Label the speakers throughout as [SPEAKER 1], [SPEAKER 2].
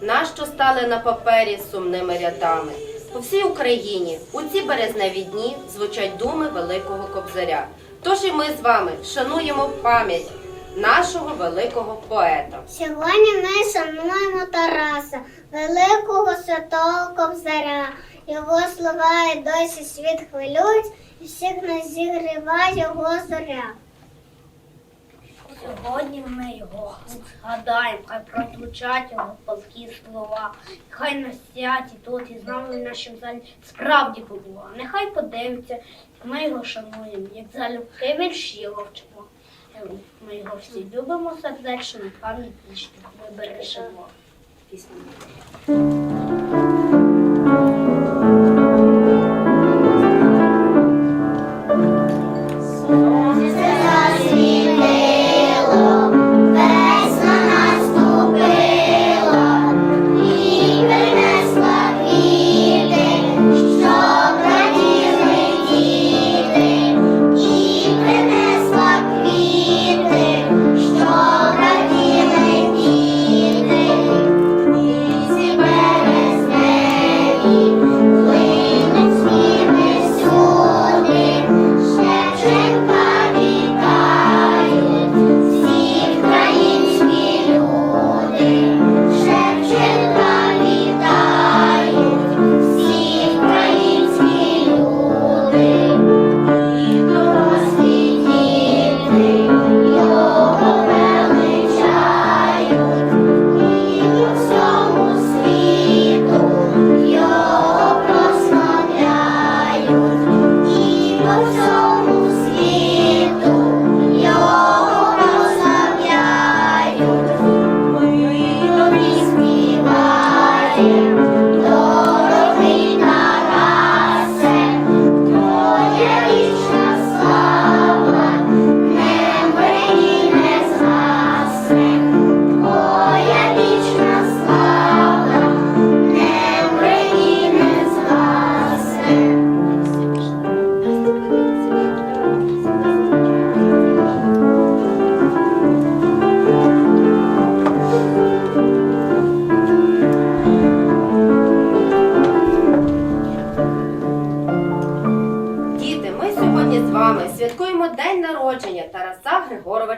[SPEAKER 1] нащо стали на папері сумними рядами. По всій Україні у ці березневі дні звучать думи великого кобзаря. Тож і ми з вами шануємо пам'ять нашого великого поета.
[SPEAKER 2] Сьогодні ми шануємо Тараса, великого святого Кобзаря. Його слова і досі світ хвилюють, і всіх нас зігріває його зоря.
[SPEAKER 3] Сьогодні ми його згадаємо, хай прозвучать його палкі слова. Хай на святі тут і з нами в нашому залі справді побував. Нехай подивиться, ми його шануємо, як залюбки вірші його вчимо. Ми його всі любимо сердечно, пам'ять ми бережемо.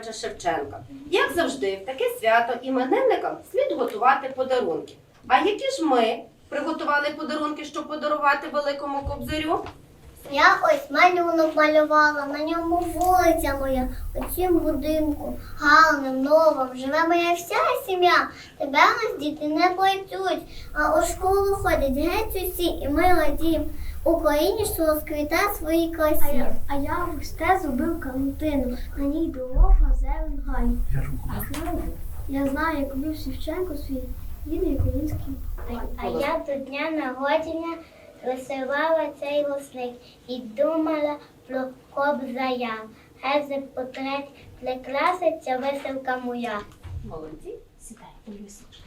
[SPEAKER 1] Григоровича Шевченка. Як завжди, в таке свято іменинникам слід готувати подарунки. А які ж ми приготували подарунки, щоб подарувати великому кобзарю?
[SPEAKER 2] Я ось малюнок малювала, на ньому вулиця моя, у цім будинку, гарним, новим, живе моя вся сім'я. Тебе нас діти не плетють, а у школу ходять геть усі, і ми радіємо. Україні, що розквіта свої красі. А я ось те зробив картину, на ній дорога, зелень гай. Я знаю, як любив Шевченко свій рідний український. А я до дня народження висивала цей рушник і думала про кобзая. Гези потрать прикраситься веселка моя.
[SPEAKER 1] Молодці, сідай, Олюсечка,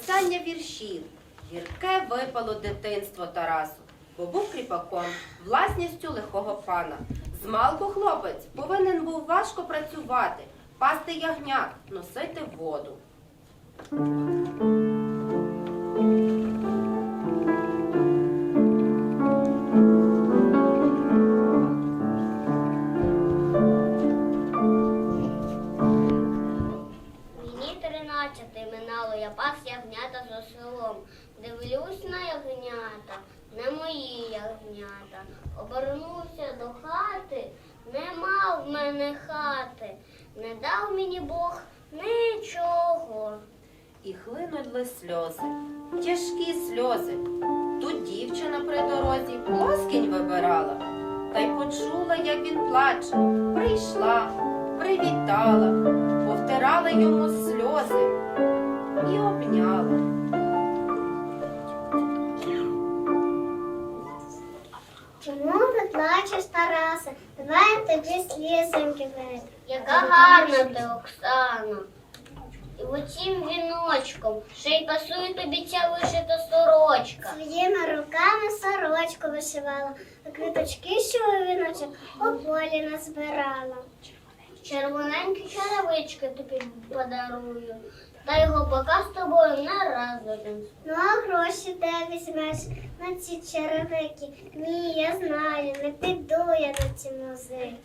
[SPEAKER 1] написання віршів. Гірке випало дитинство Тарасу, бо був кріпаком, власністю лихого пана. Змалку хлопець повинен був важко працювати, пасти ягнят, носити воду.
[SPEAKER 2] Дивлюсь ягнята, не мої ягнята. Обернувся до хати, нема в мене хати. Не дав мені Бог нічого.
[SPEAKER 1] І хлинули сльози, тяжкі сльози. Тут дівчина при дорозі плоскінь вибирала, та й почула, як він плаче. Прийшла, привітала, повтирала йому сльози і обняла.
[SPEAKER 2] Чому ти плачеш, Тарасе? Давай я тобі слізоньки вийду. Яка гарна ти, Оксана. І оцім віночком ще й пасує тобі ця вишита сорочка. Своїми руками сорочку вишивала, а квіточки, що у віночок у полі назбирала. Червоненькі черевички тобі подарую, та його пока з тобою не раз один. Ну, а гроші де візьмеш на ці черевики? Ні, я знаю, не піду я на ці музеї.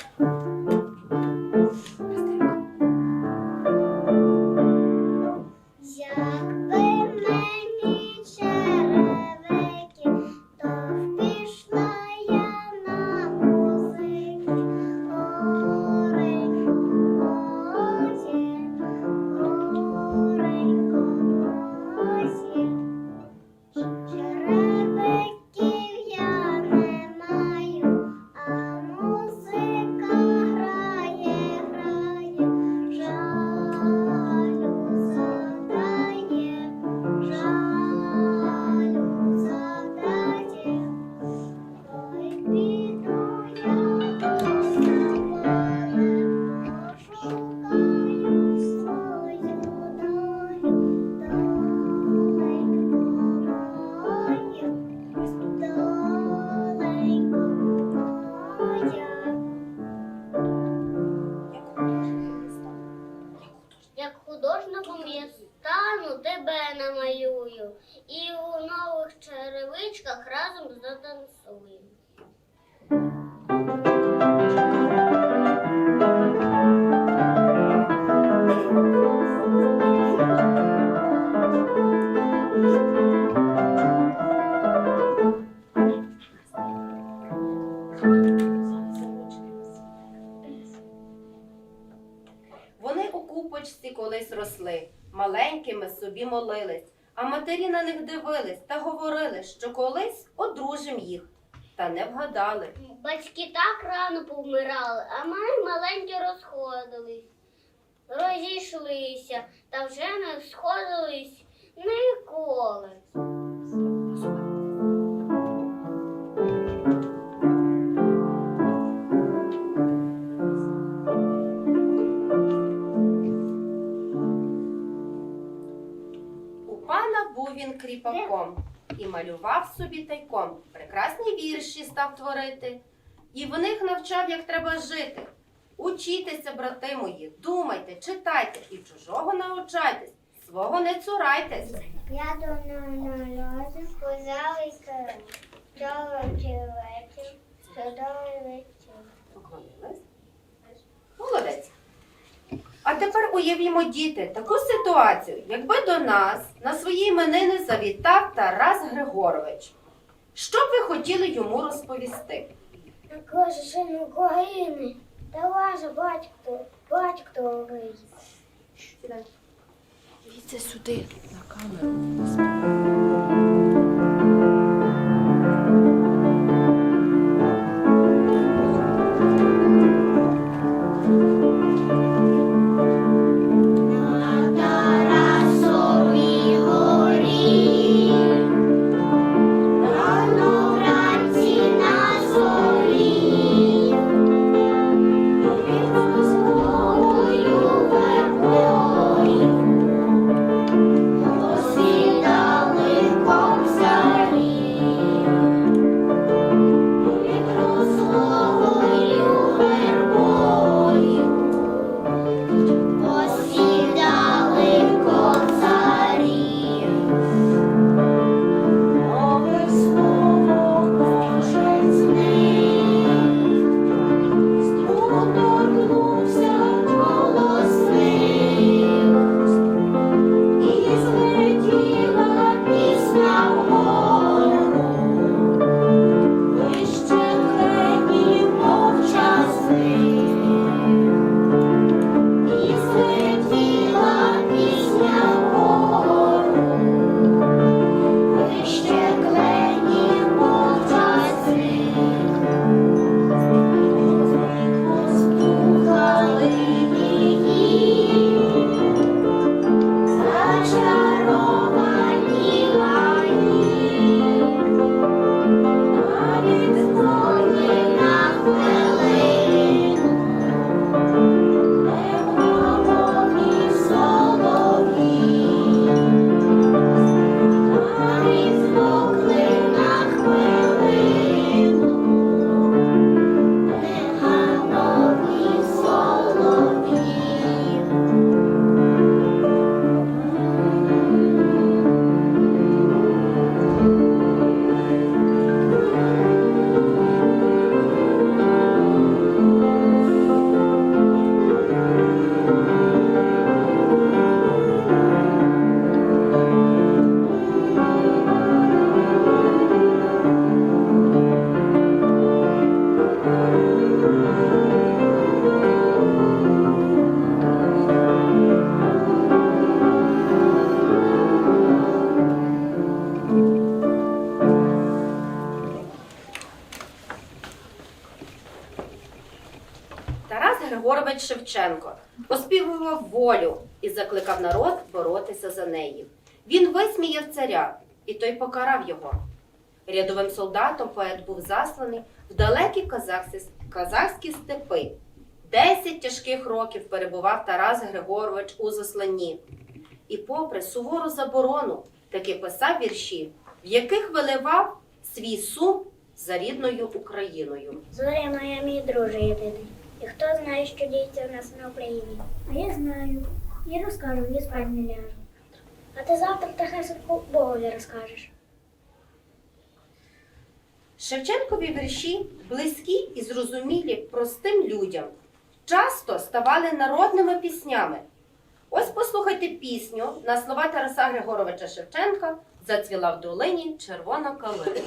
[SPEAKER 2] На
[SPEAKER 1] них дивились та говорили, що колись одружим їх. Та не вгадали.
[SPEAKER 2] Батьки так рано повмирали, а ми маленькі розходились. Розійшлися, та вже не сходились ніколи.
[SPEAKER 1] Кріпаком і малював собі тайком. Прекрасні вірші став творити, і в них навчав, як треба жити. Учітеся, брати мої, думайте, читайте і чужого научайтесь, свого не цурайтесь.
[SPEAKER 2] Я до на лозі сказали чоловічий вечір, чудовий вечір.
[SPEAKER 1] Поклонились. А тепер уявімо, діти, таку ситуацію, якби до нас на свої іменини завітав Тарас Григорович. Що б ви хотіли йому розповісти?
[SPEAKER 2] Каже, син України, та ваш батько, батьковий.
[SPEAKER 4] Дивіться сюди на камеру.
[SPEAKER 1] Григорович Шевченко оспівував волю і закликав народ боротися за неї. Він висміяв царя, і той покарав його. Рядовим солдатом поет був засланий в далекі казахські степи. Десять тяжких років перебував Тарас Григорович у засланні. І попри сувору заборону таки писав вірші, в яких виливав свій сум за рідною Україною.
[SPEAKER 5] Зоря моя, мій друже єдиний. І хто знає, що діється в нас на Україні? А я знаю. І розкажу, і спать не ляжу. А ти завтра тихесенько Богові розкажеш.
[SPEAKER 1] Шевченкові вірші близькі і зрозумілі простим людям, часто ставали народними піснями. Ось послухайте пісню на слова Тараса Григоровича Шевченка Зацвіла в долині червона калина.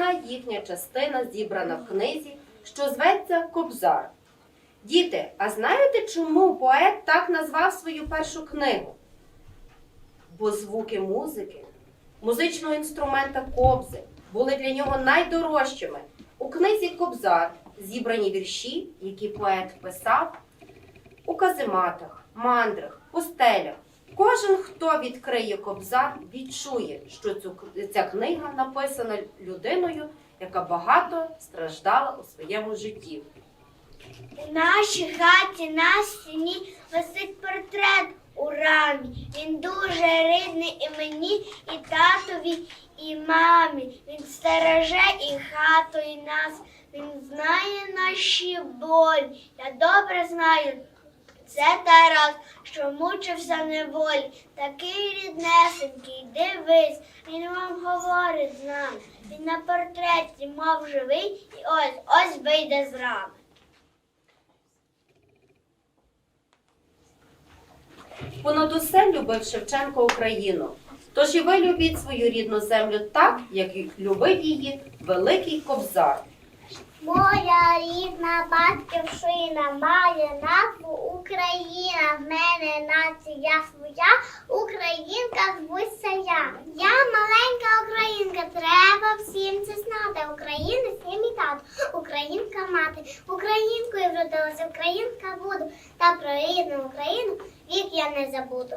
[SPEAKER 1] Значна їхня частина зібрана в книзі, що зветься Кобзар. Діти, а знаєте, чому поет так назвав свою першу книгу? Бо звуки музики, музичного інструмента кобзи були для нього найдорожчими. У книзі Кобзар зібрані вірші, які поет писав у казематах, мандрах, пустелях. Кожен, хто відкриє кобзар, відчує, що цю, ця книга написана людиною, яка багато страждала у своєму житті.
[SPEAKER 5] У нашій хаті на стіні висить портрет у рамі. Він дуже рідний і мені, і татові, і мамі. Він стереже і хату, і нас. Він знає наші болі. Я добре знаю. Це Тарас, що мучився неволі, такий ріднесенький, дивись, він вам говорить з нами. Він на портреті, мов живий, і ось ось вийде з рами.
[SPEAKER 1] Понад усе любив Шевченко Україну. Тож і ви любіть свою рідну землю так, як любив її великий кобзар.
[SPEAKER 2] Моя рідна батьківщина має назву Україна. В мене нація своя, українка звуся я. Я маленька українка, треба всім це знати. Україна всім і тато, українка мати, українкою вродилася, українка буду. Та про рідну Україну вік я не забуду.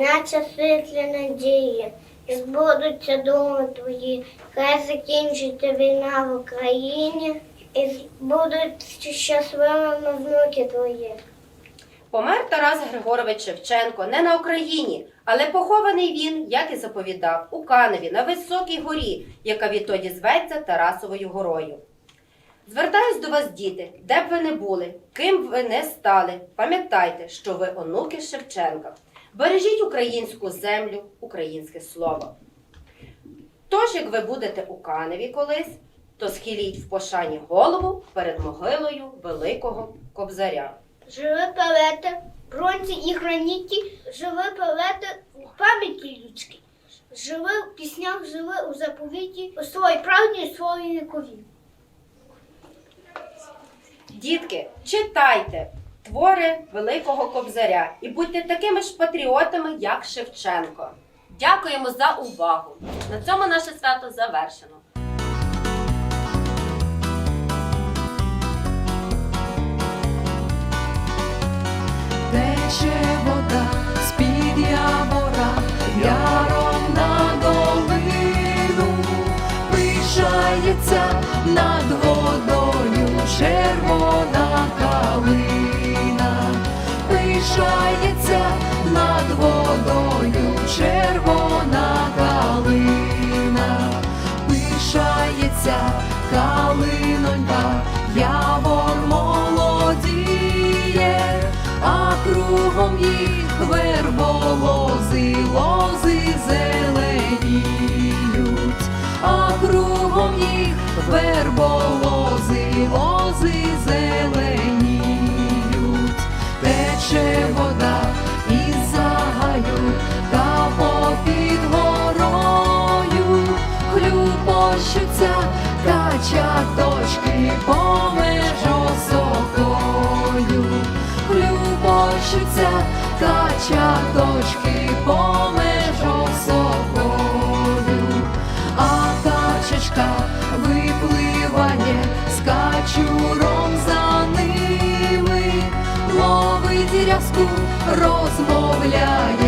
[SPEAKER 2] Наче світлі надії, збудуться думи твої, хай закінчиться війна в Україні, і будуть щасливими внуки твої.
[SPEAKER 1] Помер Тарас Григорович Шевченко не на Україні, але похований він, як і заповідав, у Каневі на високій горі, яка відтоді зветься Тарасовою горою. Звертаюсь до вас, діти, де б ви не були, ким б ви не стали, пам'ятайте, що ви онуки Шевченка. Бережіть українську землю, українське слово. Тож, як ви будете у Каневі колись, то схиліть в пошані голову перед могилою великого кобзаря.
[SPEAKER 5] Живи поети, бронзі і граніті, живи поети у пам'яті людській. Живи в піснях, живи у заповіті, у своїй правді і своїй вікові.
[SPEAKER 1] Дітки, читайте твори Великого Кобзаря і будьте такими ж патріотами, як Шевченко. Дякуємо за увагу. На цьому наше свято завершено.
[SPEAKER 4] Тече вода з-під явора, яром на долину, пишається над водою червона пишається над водою червона калина, пишається калинонька, качаточки помеж осокою, а качечка випливає з качуром за ними, ловить рязку, розмовляє